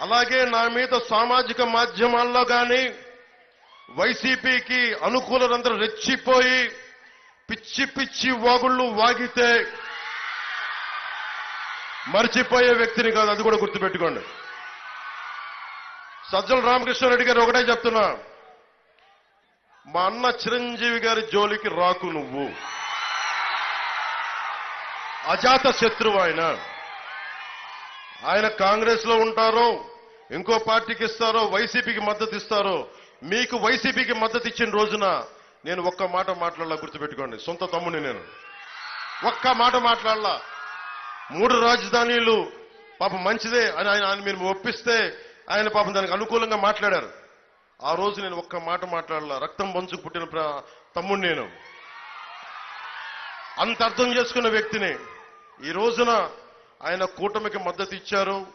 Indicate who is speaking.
Speaker 1: అలాగే నా మీద సామాజిక మాధ్యమాల్లో కానీ వైసీపీకి అనుకూలందరూ రెచ్చిపోయి పిచ్చి పిచ్చి వాగుళ్ళు వాగితే మర్చిపోయే వ్యక్తిని కాదు అది కూడా గుర్తుపెట్టుకోండి. సజ్జల రామకృష్ణారెడ్డి గారు ఒకటే చెప్తున్నా మా అన్న చిరంజీవి గారి జోలికి రాకు నువ్వు. అజాత శత్రువు ఆయన. ఆయన కాంగ్రెస్లో ఉంటారో ఇంకో పార్టీకి ఇస్తారో వైసీపీకి మద్దతు ఇస్తారో మీకు వైసీపీకి మద్దతు ఇచ్చిన రోజున నేను ఒక్క మాట మాట్లాడాల గుర్తుపెట్టుకోండి. సొంత తమ్ముని నేను. ఒక్క మాట మాట్లాడాల. మూడు రాజధానీలు పాపం మంచిదే అని ఆయన ఆయన మీరు ఒప్పిస్తే ఆయన పాపం దానికి అనుకూలంగా మాట్లాడారు. ఆ రోజు నేను ఒక్క మాట మాట్లాడాల. రక్తం పంచుకు పుట్టిన ప్ర- తమ్ముడు నేను. అంత అర్థం చేసుకున్న వ్యక్తిని ఈ రోజున ఆయన కూటమికి మద్దతు ఇచ్చారు.